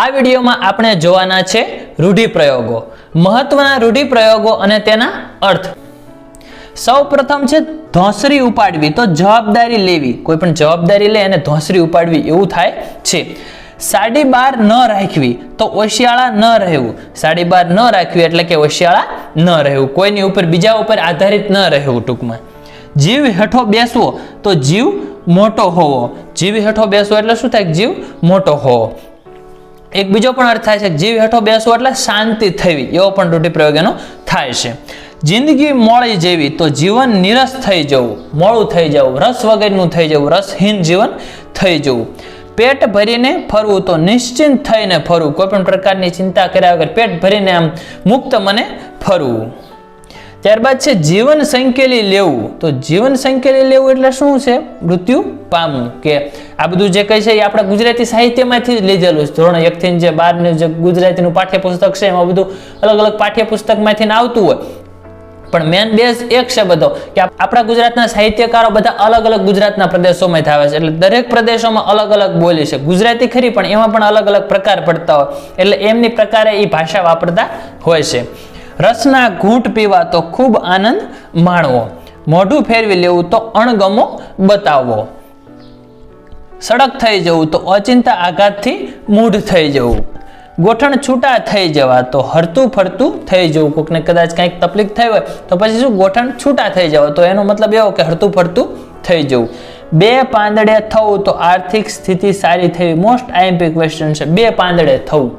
આ વિડીયોમાં આપણે જોવાના છે રૂઢિપ્રયોગો. મહત્વના રૂઢિપ્રયોગો અને તેના અર્થ. સૌ પ્રથમ છે ધોંસરી ઉપાડવી, તો જવાબદારી લેવી. કોઈ પણ જવાબદારી લે અને ધોંસરી ઉપાડવી એવું થાય છે. સાડી બાર ન રાખવી, તો ઓશિયાળા ન રહેવું. સાડી બાર ન રાખવી એટલે કે ઓશિયાળા ન રહેવું. કોઈની ઉપર, બીજા ઉપર આધારિત ન રહેવું ટૂંકમાં. જીવ હેઠો બેસવો, તો જીવ મોટો હોવો. જીવ હેઠો બેસવો એટલે શું થાય? જીવ મોટો હોવો. એક બીજો પણ અર્થ થાય છે, જીવ હેઠો બેસવો એટલે શાંતિ થવી, એવો પણ રૂઢિપ્રયોગ એનો થાય છે. જિંદગી મોળી જેવી તો જીવન નિરસ થઈ જવું મોળું થઈ જવું, રસ વગરનું થઈ જવું, રસહીન જીવન થઈ જવું. પેટ ભરીને ફરવું તો નિશ્ચિંત થઈને ફરવું. કોઈ પણ પ્રકારની ચિંતા કર્યા વગર પેટ ભરીને આમ મુક્ત મને ફરવું. ત્યારબાદ છે જીવન સંકેલી લેવું. તો જીવન સંકેલી લેવું એટલે શું છે? મૃત્યુ પામવું. કે આ બધું જે કહે છે એ આપણા ગુજરાતી સાહિત્યમાંથી જ લીધેલું છે. ધોરણ એકથી જે બારનું જે ગુજરાતીનું પાઠ્યપુસ્તક છે એમાં બધું અલગ અલગ પાઠ્યપુસ્તકમાંથી આવતું હોય. પણ મેન બેઝ એક છે બધો, કે આપણા ગુજરાતના સાહિત્યકારો બધા અલગ અલગ ગુજરાતના પ્રદેશોમાંથી આવે છે. એટલે દરેક પ્રદેશોમાં અલગ અલગ બોલી છે. ગુજરાતી ખરી, પણ એમાં પણ અલગ અલગ પ્રકાર પડતા હોય. એટલે એમની પ્રકારે એ ભાષા વાપરતા હોય છે. રસના ઘૂંટ પીવા તો ખૂબ આનંદ માણવો. મોઢું ફેરવી લેવું તો અણગમો બતાવવો. સડક થઈ જવું તો અચિંતા આઘાતથી મૂઢ થઈ જવું. ગોઠણ છૂટા થઈ જવા તો હરતું ફરતું થઈ જવું. કોકને કદાચ કંઈક તકલીફ થઈ હોય તો પછી શું? ગોઠણ છૂટા થઈ જવા. તો એનો મતલબ એવો કે હરતું ફરતું થઈ જવું. બે પાંદડે થવું તો આર્થિક સ્થિતિ સારી થઈ મોસ્ટ આઈએમપી ક્વેશ્ચન છે. બે પાંદડે થવું.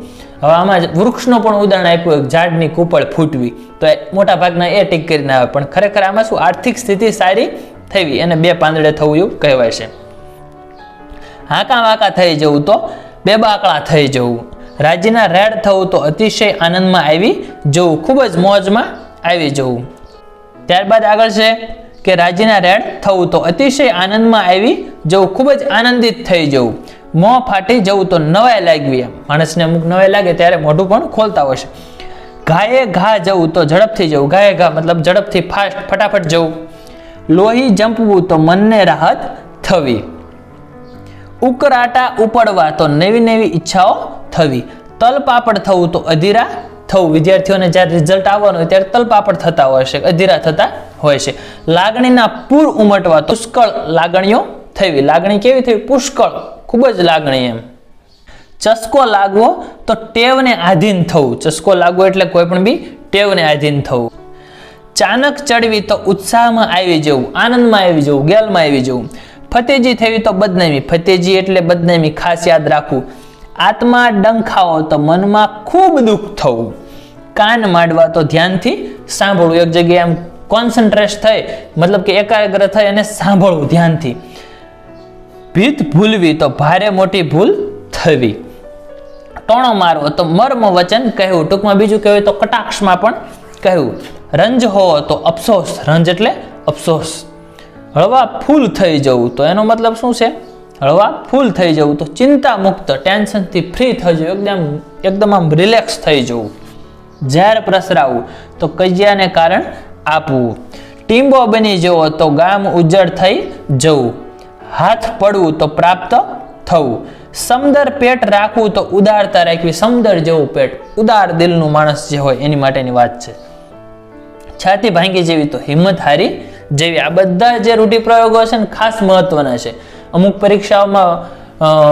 હવે આમાં વૃક્ષનું પણ ઉદાહરણ આપ્યું, એક ઝાડની કૂપળ ફૂટવી. તો મોટા ભાગના એ ટીક કરીને આવે, પણ ખરેખર આમાં શું? આર્થિક સ્થિતિ સારી થવી અને બે પાંદડે થવું એવું કહેવાય છે. હાંકા વાંકા થઈ જવું તો, બે બેબાકળા થઈ જવું. રાજ્યના રેડ થવું તો અતિશય આનંદમાં આવી જવું, ખૂબ જ મોજમાં આવી જવું. ત્યારબાદ આગળ છે કે રાજ્યના રેડ થવું તો અતિશય આનંદમાં આવી જવું, ખૂબ જ આનંદિત થઈ જવું. મોં ફાટી જવું તો નવાઈ લાગવી એમ. માણસને અમુક નવાઈ લાગે ત્યારે મોઢું પણ ખોલતા હોય છે. ઘાયે ઘા જવું તો ઝડપથી જવું. ઘાયે ઘા મતલબ ઝડપથી ફાસ્ટ ફટાફટ જવું. લોહી જંપવું તો મનને રાહત થવી. ઉકરાટા ઉપડવા તો નવી નવી ઈચ્છાઓ થવી. તલપાપડ થવું તો અધીરા થવું. વિદ્યાર્થીઓને જ્યારે રિઝલ્ટ આવવાનું હોય ત્યારે તલપાપડ થતા હોય છે, અધીરા થતા હોય છે. લાગણીના પૂર ઉમટવા તો પુષ્કળ લાગણીઓ થવી. લાગણી કેવી થઈ પુષ્કળ. ખૂબ જ લાગણી એમ. ચસ્કો લાગવો તો ટેવને આધીન થવું. ચસ્કો લાગવો એટલે કોઈ પણ બી ટેવને આધીન થવું. ચાનક ચડવી તો ઉત્સાહમાં આવી જવું, આનંદમાં આવી જવું, ગેલમાં આવી જવું. ફતેજી થવી તો બદનામી. ફતેજી એટલે બદનામી ખાસ યાદ રાખવું. આત્મા ડંખાવો તો મનમાં ખૂબ દુઃખ થવું. કાન માંડવા તો ધ્યાનથી સાંભળવું. એક જગ્યાએ આમ કોન્સન્ટ્રેટ થઈ, મતલબ કે એકાગ્ર થઈ અને સાંભળવું ધ્યાનથી. ભીત ભૂલવી તો ભારે મોટી ભૂલ થવી. ટોણો મારવો તો મર્મ વચન કહેવું. ટૂંકમાં બીજું કહેવું તો કટાક્ષમાં પણ કહેવું. રંજ હોવો તો અફસોસ. રંજ એટલે અફસોસ. હળવા ફૂલ થઈ જવું તો એનો મતલબ શું છે? હળવા ફૂલ થઈ જવું તો ચિંતા મુક્ત ટેન્શનથી ફ્રી થઈ એકદમ એકદમ આમ રિલેક્સ થઈ જવું. ઝેર પ્રસરાવવું તો કજિયાને કારણ આપવું. ટીમ્બો બની જવો તો ગામ ઉજ્જડ થઈ જવું. હાથ પડવું તો પ્રાપ્ત થવું. સમદર પેટ રાખવું તો ઉદારતા રાખવી. સમદર જેવું પેટ. ઉદાર દિલનું માણસ જે હોય એની માટેની વાત છે. છાતી ભાંગી જેવી તો હિંમત હારી જેવી. આ બધા જે રૂઢિપ્રયોગો છે ને ખાસ મહત્વના છે. અમુક પરીક્ષાઓમાં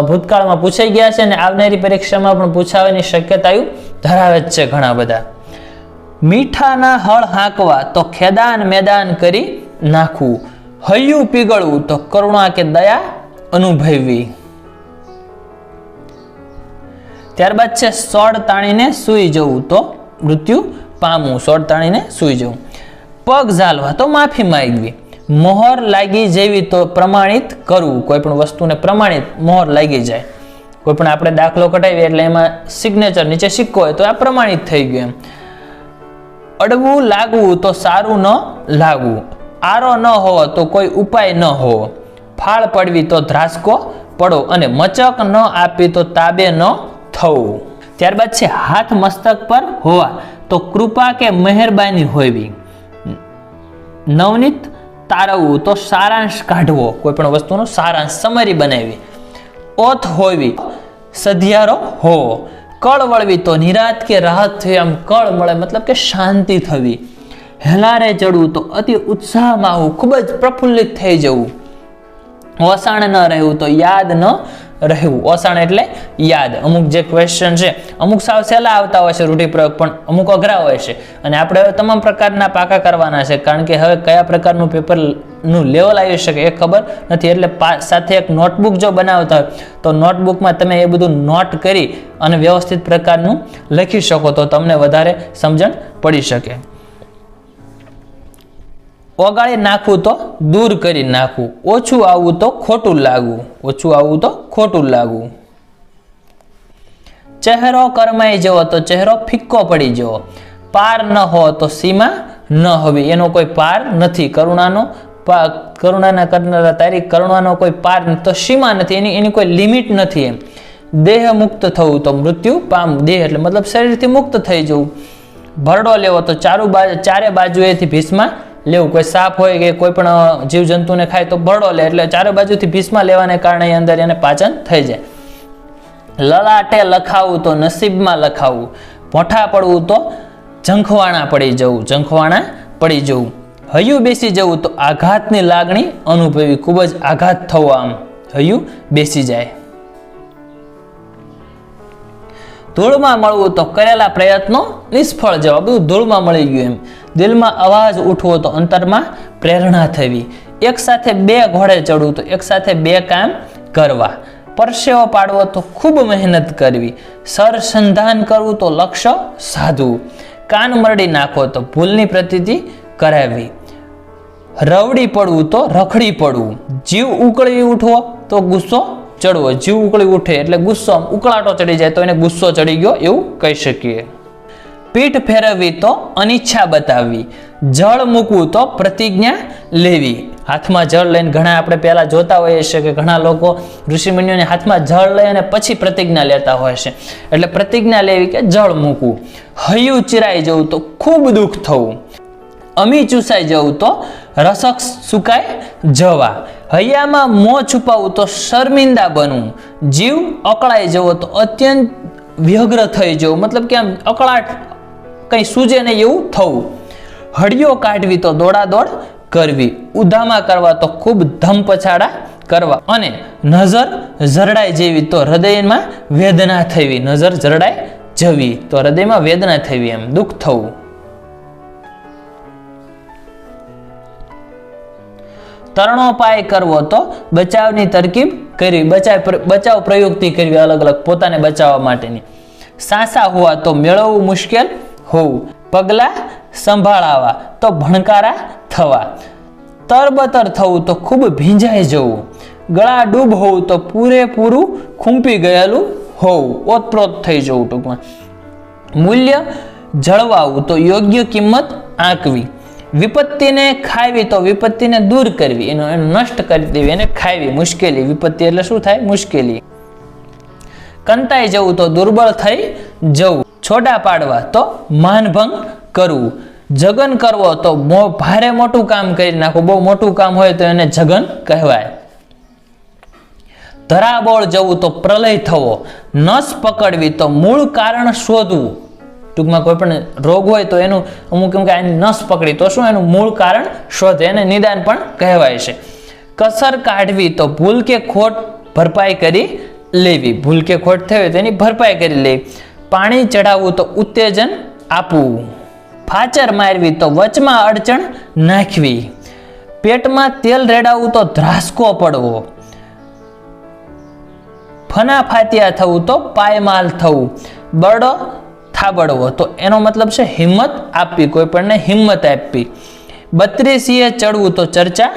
ભૂતકાળમાં પૂછાઈ ગયા છે અને આવનારી પરીક્ષામાં પણ પૂછાવાની શક્યતાઓ ધરાવે જ છે ઘણા બધા. મીઠાના હળ હાંકવા તો ખેદાન મેદાન કરી નાખવું. હૈયું પીગળવું તો કરુણા કે દયા અનુભવવી. ત્યારબાદ છે સોડ તાણીને સૂઈ જવું તો મૃત્યુ પામવું સોડ તાણીને સૂઈ જવું. પગ ઝાલવા તો માફી માંગવી. મોહર લાગી જેવી તો પ્રમાણિત કરવું. કોઈ પણ વસ્તુને પ્રમાણિત મોહર લાગી જાય. કોઈ પણ આપણે દાખલો કઢાવીએ એટલે એમાં સિગ્નેચર નીચે સિક્કો હોય તો આ પ્રમાણિત થઈ ગયું એમ. અડવું લાગવું તો સારું ન લાગવું. આરો ન હોવો તો કોઈ ઉપાય ન હોવો. ફાળ પડવી તો ધ્રાસકો પડો અને મચક ન આપી તો તાબે ન થવું. ત્યારબાદ છે હાથ મસ્તક પર હોવા તો કૃપા કે મહેરબાની હોવી. નવનીત તારવવું તો સારાંશ કાઢવો. કોઈ પણ વસ્તુનો સારાંશ સમરી બનાવી. ઓથ હોવી, સધિયારો હોવો. કળ વળવી તો નિરાત કે રાહત થઈ આમ કળ મળે, મતલબ કે શાંતિ થવી. હેલારે ચડવું તો અતિ ઉત્સાહમાં આવવું ખૂબ જ પ્રફુલ્લિત થઈ જવું. વસાણ ન રહેવું તો યાદ ન રહેવું. ઓસાણ એટલે યાદ. અમુક જે ક્વેશ્ચન છે, અમુક સાવ સહેલા આવતા હોય છે રૂઢિપ્રયોગ પણ અમુક અઘરા હોય છે. અને આપણે હવે તમામ પ્રકારના પાકા કરવાના છે, કારણ કે હવે કયા પ્રકારનું પેપરનું લેવલ આવી શકે એ ખબર નથી. એટલે સાથે એક નોટબુક જો બનાવતા હોય, તો નોટબુકમાં તમે એ બધું નોટ કરી અને વ્યવસ્થિત પ્રકારનું લખી શકો તો તમને વધારે સમજણ પડી શકે. ઓગાળી નાખવું તો દૂર કરી નાખવું. ઓછું આવવું તો ખોટું લાગવું. ઓછું આવવું તો ખોટું લાગવું. ચહેરો કરમાઈ જવો તો ચહેરો ફિક્કો પડી જવો. પાર ન હો તો સીમા ન હોવી. એનો કોઈ પાર નથી. કરુણાનો કરુણાના કરનારા તારી કરુણાનો કોઈ પાર. તો સીમા નથી. એની એની કોઈ લિમિટ નથી એમ. દેહ મુક્ત થવું તો મૃત્યુ પામ દેહ. એટલે મતલબ શરીરથી મુક્ત થઈ જવું. ભરડો લેવો તો ચારું બાજુ ચારે બાજુએથી ભીસમાં લેવું કોઈ સાપ હોય કે કોઈ પણ જીવજંતુને ખાય તો બળો લે. એટલે ચારે બાજુથી ભીસમાં લેવાને કારણે અંદર એને પાચન થઈ જાય. લલાટે લખાવું તો નસીબમાં લખાવું. પોઠા પડવું તો ઝંખવાણા પડી જવું, ઝંખવાણા પડી જવું. હૈયું બેસી જવું તો આઘાતની લાગણી અનુભવી. ખૂબ જ આઘાત થવો આમ. હૈયું બેસી જાય. ધૂળમાં મળવું તો કરેલા પ્રયત્નો નિષ્ફળ જવા બધું ધૂળમાં મળી ગયું એમ. દિલમાં અવાજ ઉઠવો તો અંતરમાં પ્રેરણા થવી. એક સાથે બે ઘોડે ચડવું તો એક સાથે બે કામ કરવા. પરસેવો પાડવો તો ખૂબ મહેનત કરવી. સરસંધાન કરવું તો લક્ષ્ય સાધવું. કાન મરડી નાખો તો ભૂલની પ્રતિતિ કરાવવી રવડી પડવું તો રખડી પડવું. જીવ ઉકળી ઉઠવો તો ગુસ્સો ચડવો, જીવ ઉકળી ઉઠે એટલે ગુસ્સો ઉકળાટો ચડી જાય તો એને ગુસ્સો ચડી ગયો એવું કહી શકીએ. પીઠ ફેરવવી તો અનિચ્છા બતાવવી, જળ મૂકવું તો પ્રતિજ્ઞા લેવી. હાથમાં જળ લઈને ઘણા આપણે પહેલાં જોતા હોઈએ છીએ કે ઘણા લોકો ઋષિમુનિઓને હાથમાં જળ લઈ અને પછી પ્રતિજ્ઞા લેતા હોય છે. એટલે પ્રતિજ્ઞા લેવી કે જળ મૂકવું. હૈયું ચિરાઈ જવું તો ખૂબ દુઃખ થવું. અમી ચૂસાઈ જવું તો રસક સુકાઈ જવા. હૈયામાં મોં છુપાવવું તો શર્મિંદા બનવું જીવ અકળાઈ જવો તો અત્યંત વ્યગ્ર થઈ જવું. મતલબ કે આમ અકળાટ કંઈ સૂજે નહીં એવું થવું. હળીઓ કાઢવી તો દોડાદોડ કરવી. ઉધામાં કરવા તો ખૂબ ધમપછાડા કરવા. અને નજર જરડાઈ જેવી તો હૃદયમાં વેદના થવી. નજર જરડાઈ જવી તો હૃદયમાં વેદના થવી એમ દુઃખ થવું. તરણોપાય કરવો તો બચાવની તરકીબ કરવી બચાવ બચાવ પ્રયુક્તિ કરવી અલગ અલગ, પોતાને બચાવવા માટેની. સાસા હોવા તો મેળવવું મુશ્કેલ હોવું. પગલા સંભાળાવા તો ભણકારા થવા. તરબતર થવું તો ખૂબ ભીંજાઈ જવું. ગળા ડૂબ હોવું તો પૂરેપૂરું ખૂંપી ગયેલું હોવું. ઓતપ્રોત થઈ જવું ટૂંકમાં. મૂલ્ય જળવાવું તો યોગ્ય કિંમત આંકવી. વિપત્તિને ખાવી તો વિપત્તિને દૂર કરવી. એનો એનો નષ્ટ કરી દેવી, એને ખાવી મુશ્કેલી. વિપત્તિ એટલે શું થાય? મુશ્કેલી. કંતાઈ જવું તો દુર્બળ થઈ જવું. છોડા પાડવા તો માનભંગ કરવું. જગન કરવો તો ભારે મોટું કામ કરી નાખવું. બહુ મોટું કામ હોય તો એને જગન કહેવાય. ધરાબોળ જવું તો પ્રલય થવો. નસ પકડવી તો મૂળ કારણ શોધવું. ટૂંકમાં કોઈ પણ રોગ હોય તો એનું અમુક એમ કે આની નસ પકડી. તો શું એનું મૂળ કારણ શોધે એને નિદાન પણ કહેવાય છે. કસર કાઢવી તો ભૂલ કે ખોટ ભરપાઈ કરી લેવી. ભૂલ કે ખોટ થઈ હોય તો એની ભરપાઈ કરી લેવી. પાણી ચડાવવું તો ઉત્તેજન આપવું. ફાચર મારવી તો વચમાં અડચણ નાખવી. પેટમાં તેલ રેડાવવું તો ધ્રાસકો પડવો. ફના ફાતિયા થવું તો પાયમાલ થવું. બરડો થાબડવો. તો એનો મતલબ છે હિંમત આપવી કોઈપણને હિંમત આપવી. બત્રીસીએ ચડવું તો ચર્ચા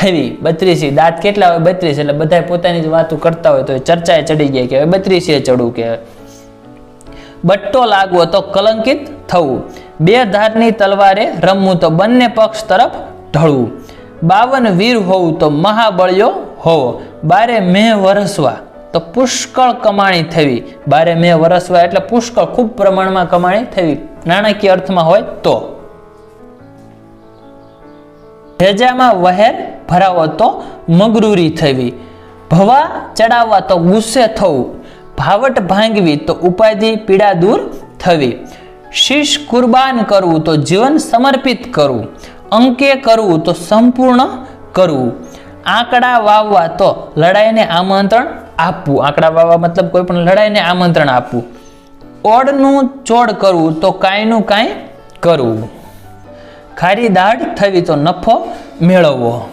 થવી. બત્રીસી, દાંત કેટલા હોય? બત્રીસ. એટલે બધા પોતાની જ વાતો કરતા હોય તો ચર્ચાએ ચડી ગયા કહેવાય. બત્રીસીએ ચડવું કહેવાય. બટ્ટો લાગવો તો કલંકિત થવું. બે ધારની તલવારે રમવું તો બંને પક્ષ તરફ ઢળવું. બાવન વીર હોવું તો મહાબળ્યો હોવો. બારે મેં વરસવા. તો પુષ્કળ કમાણી થવી. બારે મેં વરસવા એટલે પુષ્કળ ખૂબ પ્રમાણમાં કમાણી થવી. નાણાકીય અર્થમાં હોય તો. ભેજામાં વહેર ભરાવો તો મગરૂરી થવી. ભવા ચડાવવા તો ગુસ્સે થવું. ભાવટ ભાંગવી તો ઉપાધિ પીડા દૂર થવી. શીશ કુરબાન કરવું તો જીવન સમર્પિત કરવું. અંકે કરવું તો સંપૂર્ણ કરવું. આંકડા વાવવા તો લડાઈને આમંત્રણ આપવું. આંકડા વાવવા મતલબ કોઈ પણ લડાઈને આમંત્રણ આપવું. ઓડનું ચોડ કરવું તો કાંઈનું કાંઈ કરવું. ખારી દાઢ થવી તો નફો મેળવવો.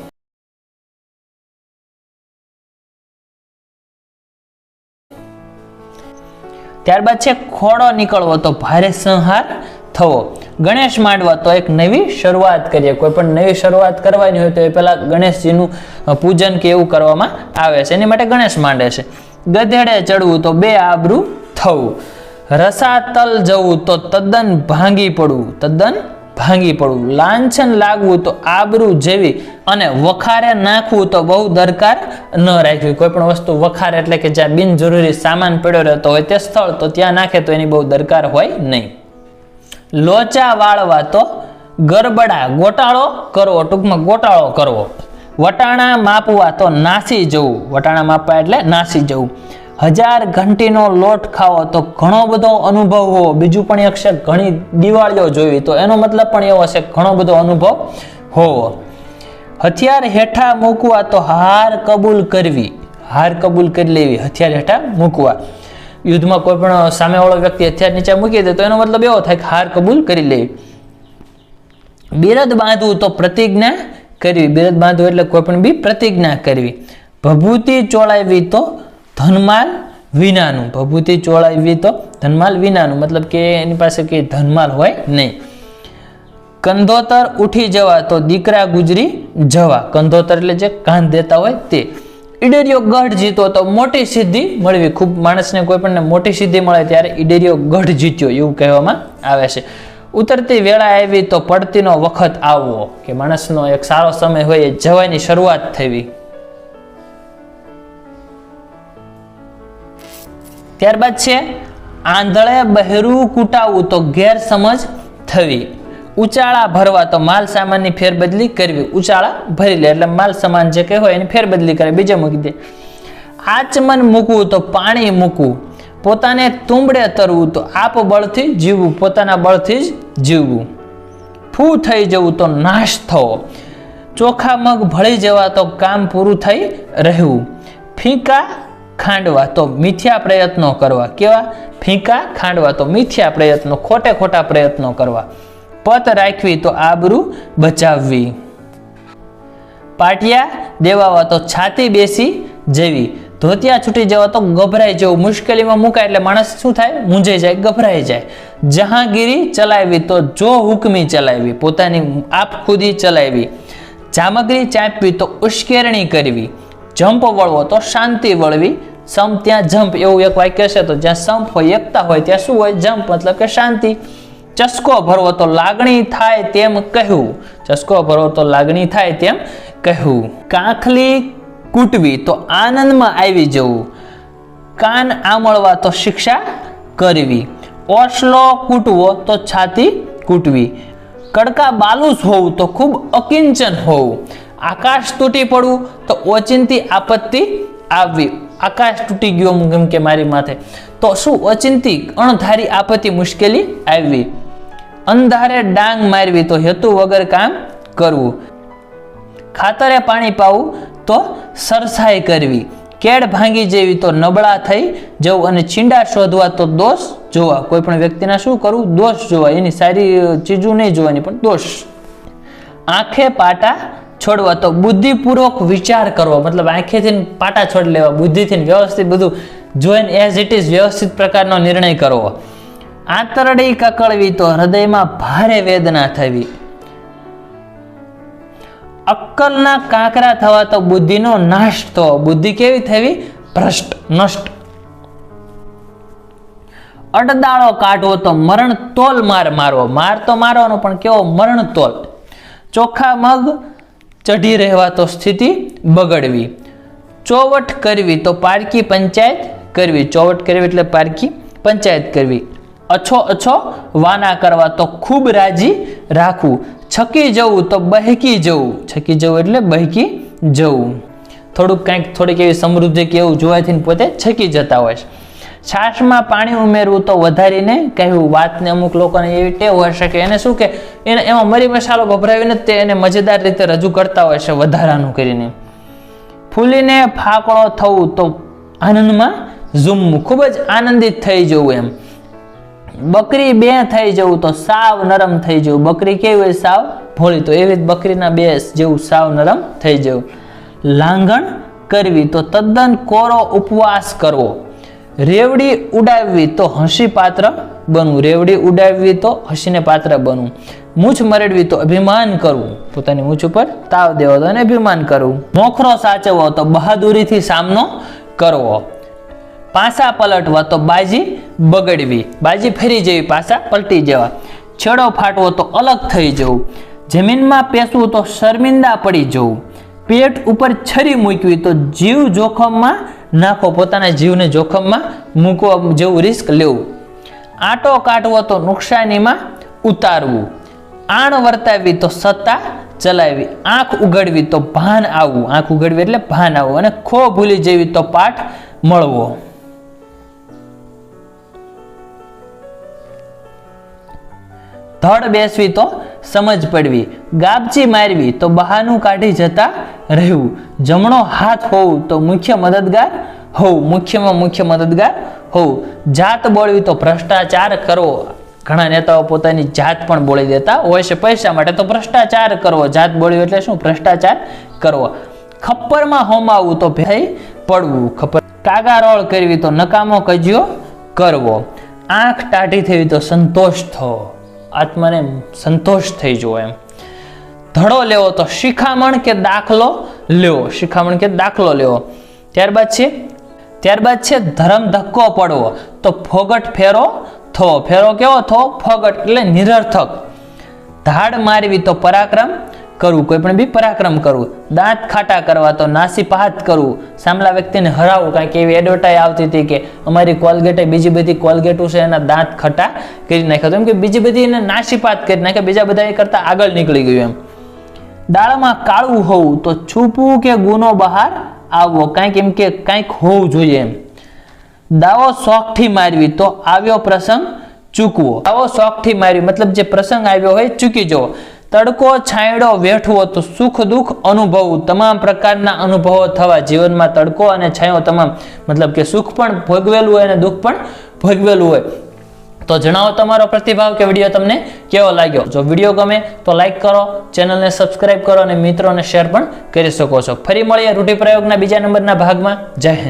ત્યારબાદ છે, ખોડો નીકળવો તો ભારે સંહાર થવો. ગણેશ માંડવા તો એક નવી શરૂઆત કરીએ. કોઈ પણ નવી શરૂઆત કરવાની હોય તો એ પહેલાં ગણેશજીનું પૂજન કે એવું કરવામાં આવે છે. એની માટે ગણેશ માંડે છે. ગધેડે ચડવું તો બે આબરું થવું. રસાતલ જવું તો તદ્દન ભાંગી પડવું. તદ્દન ભાંગી પડવું. લાંછન લાગવું તો આબરૂ જેવી અને વખારે નાખવું તો બહુ દરકાર ન રાખવી. કોઈ પણ વસ્તુ વખાર એટલે કે જ્યાં બિનજરૂરી સામાન પડ્યો રહેતો હોય તે સ્થળ તો ત્યાં નાખે તો એની બહુ દરકાર હોય નહીં. લોચા વાળવા તો ગરબડા ગોટાળો કરવો, ટૂંકમાં ગોટાળો કરવો. વટાણા માપવા તો નાસી જવું. વટાણા માપવા એટલે નાસી જવું. હજાર ઘંટીનો લોટ ખાવો તો ઘણો બધો અનુભવ હોવો. બીજું પણ એક છે ઘણી દિવાળીઓ જોવી તો એનો મતલબ પણ એવો છે ઘણો બધો અનુભવ હોવો. હથિયાર હેઠા મૂકવા તો હાર કબૂલ કરવી. હાર કબૂલ કરી લેવી. હથિયાર હેઠા મૂકવા. યુદ્ધમાં કોઈ પણ સામેવાળો વ્યક્તિ હથિયાર નીચે મૂકી દે તો એનો મતલબ એવો થાય કે હાર કબૂલ કરી લેવી બિરદ બાંધવું તો પ્રતિજ્ઞા કરવી. બિરદ બાંધવું એટલે કોઈ પણ બી પ્રતિજ્ઞા કરવી. ભભૂતિ ચોળાવી તો ધનમાલ વિનાનું. ભભૂતિ ચોળાવી તો ધનમાલ વિનાનું. મતલબ કે એની પાસે કે ધનમાલ હોય નહીં. કંધોતર ઉઠી જવા તો દીકરા ગુજરી જવા. કંધોતર એટલે જે કાન દેતા હોય તે. ઈડેરિયો ગઢ જીતો તો મોટી સિદ્ધિ મળવી. ખૂબ માણસને કોઈ પણ મોટી સિદ્ધિ મળે ત્યારે ઈડેરિયો ગઢ જીત્યો એવું કહેવામાં આવે છે. ઉતરતી વેળા આવી તો પડતીનો વખત આવવો. કે માણસનો એક સારો સમય હોય એ જવાની શરૂઆત થવી. ત્યારબાદ છે, આંધળે બહેરું કૂટાવવું તો ગેરસમજ થવી. ઉચાળા ભરવા તો માલ સામાનની ફેરબદલી કરવી, ઉચાળા ભરી લે. એટલે માલ સામાન જે કંઈ હોય એની ફેરબદલી કરે બીજે મૂકી દે. આચમન મૂકવું તો પાણી મૂકવું. પોતાને તુંબડે તરવું તો આપ બળથી જીવવું. પોતાના બળથી જ જીવવું. ફૂ થઈ જવું તો નાશ થવો. ચોખા મગ ભળી જવા તો કામ પૂરું થઈ રહેવું. ફીકા ખાંડવા તો મિથ્યા પ્રયત્નો કરવા. કેવા? ફીકા ખાંડવા તો મિથ્યા પ્રયત્નો, ખોટે ખોટા પ્રયત્નો કરવા. પત રાખવી તો આબરૂ બચાવવી. પાટિયા દેવાવા તો છાતી બેસી જવી. ધોતિયા છૂટી જવા તો ગભરાઈ જવું. મુશ્કેલીમાં મુકાય એટલે માણસ શું થાય? મૂંઝાઈ જાય, ગભરાઈ જાય. જહાંગીરી ચલાવી તો જો હુકમી ચલાવી પોતાની આપ ખુદી ચલાવવી. જામગરી ચાંપવી તો ઉશ્કેરણી કરવી. જંપ વળવો તો શાંતિ વળવી. સમ ત્યાં જંપ એવું એક વાક્ય છે, તો જ્યાં સંપ હોય, એકતા હોય, ત્યાં શું હોય? જંપ, મતલબ કે શાંતિ. ચસ્કો ભરવો તો લાગણી થાય તેમ કહ્યું. ચસ્કો ભરવો તો લાગણી થાય તેમ કહ્યું. કાંખલી કૂટવી તો આનંદમાં આવી જવું. કાન આમળવા તો શિક્ષા કરવી. ઓસલો કૂટવો તો છાતી કૂટવી. કડકા બાલુસ હોવું તો ખૂબ અકિંચન હોવું. આકાશ તૂટી પડવું તો ઓચિંતી આપત્તિ આવવી. આકાશ તૂટી ગયો કેમ કે મારી માથે. તો શું અચિંતી અણધારી આપત્તિ મુશ્કેલી આવવી અંધારે ડાંગ મારવી તો હેતુ વગર કામ કરવું. ખાતરે પાણી પાવું તો સરસાઈ કરવી. કેડ ભાંગી જેવી તો નબળા થઈ જવું અને છીંડા શોધવા તો દોષ જોવા. કોઈ પણ વ્યક્તિના શું કરવું? દોષ જોવા. એની સારી ચીજો નહીં જોવાની પણ દોષ. આંખે પાટા છોડવા તો બુદ્ધિપૂર્વક વિચાર કરવો. મતલબ આંખેથી પાટા છોડી લેવા, બુદ્ધિથી વ્યવસ્થિત બધું જોઈને એઝ ઇટ ઇઝ વ્યવસ્થિત પ્રકારનો નિર્ણય કરવો. આંતરડી કકળવી તો હૃદયમાં ભારે વેદના થવી. અક્કલના કાંકરા થવા તો બુદ્ધિનો નાશ થવો બુદ્ધિ કેવી થવી? ભ્રષ્ટ, નષ્ટ. અડદાળો કાઢવો તો મરણ તોલ માર મારવો. માર તો મારવાનો, પણ કેવો મરણ તોલ? ચોખ્ખા મગ ચઢી રહેવા તો સ્થિતિ બગડવી. ચોવટ કરવી તો પારકી પંચાયત કરવી, ચોવટ કરવી એટલે પારકી પંચાયત કરવી. અછો અછો વાના કરવા તો ખૂબ રાજી રાખવું. છકી જવું તો બહેકી જવું. છકી જવું એટલે બહેકી જવું. થોડુંક કંઈક થોડીક એવી સમૃદ્ધિ કે એવું જોવાથી પોતે છકી જતા હોય છે. છાશમાં પાણી ઉમેરવું તો વધારીને કહેવું, વાતને અમુક લોકોને એવી ટેવ છે કે એને શું કે, એને એમાં મરી મસાલો ભભરાવીને તે એને મજેદાર રીતે રજૂ કરતા હોય છે વધારાનું કરીને. ફૂલીને ફાકડો થવું તો આનંદમાં ઝૂમવું ખૂબ જ આનંદિત થઈ જવું એમ. બકરી બે થઈ જવું તો સાવ નરમ થઈ જવું. બકરી કેવી હોય? સાવ ભોળી. તો એવી જ બકરીના બે જેવું સાવ નરમ થઈ જવું. લાંઘણ કરવી તો તદ્દન કોરો ઉપવાસ કરવો. રેવડી ઉડાવવી તો હસી પાત્ર બનવું. રેવડી ઉડાવવી તો હસીને પાત્ર બનવું. મૂછ મરડવી તો અભિમાન કરવું. પોતાની મૂછ ઉપર તાવ દેવો તો અભિમાન કરવું. મોખરો સાચવવો તો બહાદુરીથી સામનો કરવો. પાસા પલટવા તો બાજી બગડવી, બાજી ફેરી જેવી પાસા પલટી જવા. છેડો ફાટવો તો અલગ થઈ જવું. જમીનમાં પેસવું તો શર્મિંદા પડી જવું. પેટ ઉપર છરી મૂકવી તો જીવ જોખમમાં નાખો, પોતાના જીવને જોખમમાં મૂકવા જેવું રિસ્ક લેવું. આંટો કાઢવો તો નુકસાનીમાં ઉતારવું. આણ વર્તાવી તો સત્તા ચલાવી. આંખ ઉગાડવી તો ભાન આવવું. આંખ ઉગાડવી એટલે ભાન આવવું અને ખો ભૂલી જેવી તો પાઠ મળવો. ધડ બેસવી તો સમજ પડવી ગાબચી મારવી તો બહાનું કાઢી જતા રહેવું. જમણો હાથ હોવું તો મુખ્ય મદદગાર હોવું મુખ્યમાં મુખ્ય મદદગાર હોવું જાત બોલવી તો ભ્રષ્ટાચાર કરવો. ઘણા નેતાઓ પોતાની જાત પણ બોલી દેતા હોય છે પૈસા માટે તો ભ્રષ્ટાચાર કરવો. જાત બોલવી એટલે શું? ભ્રષ્ટાચાર કરવો. ખપ્પરમાં હોમાવવું તો ભય પડવું. ખપ્પર કાગારોળ કરવી તો નકામો કજ્યો કરવો. આંખ ટાઢી થવી તો સંતોષ થવો. આત્માને સંતોષ થઈ જવો એમ. ધડો લેવો તો શિખામણ કે દાખલો લેવો, શિખામણ કે દાખલો લેવો. ત્યારબાદ છે ત્યારબાદ છે ધરમ ધક્કો પડવો. તો ફોગટ ફેરો થવો ફેરો કેવો? થવો ફોગટ એટલે નિરર્થક. ધાડ મારવી તો પરાક્રમ કરવું, કોઈ પણ બી પરાક્રમ કરવું, દાંત ખાટા કરવા તો નાસીપાત કરવું. સામલા વ્યક્તિને હરાવવું કારણ કે એવી એડવર્ટાઈઝ આવતી હતી કે અમારી કોલગેટે બીજી બધી કોલગેટો છે એના દાંત ખટા કરી નાખ્યા. એમ કે બીજી બધી એને નાસીપાત કરી નાખે બીજા બધા એ કરતા આગળ નીકળી ગયું એમ. દાળમાં કાળું હોવું તો છૂપવું કે ગુનો બહાર આવવો, કાંઈક એમ કે કાંઈક હોવું જોઈએ એમ. દાવો શોખથી મારવી તો આવ્યો પ્રસંગ ચૂકવો. આવો શોખથી મારવી, મતલબ જે પ્રસંગ આવ્યો હોય ચૂકી જવો. તડકો છાંયડો વેઠવો તો સુખ દુઃખ અનુભવવું. તમામ પ્રકારના અનુભવો થવા. જીવનમાં તડકો અને છાંયો તમામ, મતલબ કે સુખ પણ ભોગવેલું હોય અને દુઃખ પણ ભોગવેલું હોય. તો જણાવો તમારો પ્રતિભાવ કે વીડિયો તમને કેવો લાગ્યો? જો વીડિયો ગમે તો લાઇક કરો, ચેનલને સબસ્ક્રાઇબ કરો અને મિત્રોને શેર પણ કરી શકો છો. ફરી મળીએ રૂઢિપ્રયોગના બીજા નંબરના ભાગમાં. જય હિન્દ.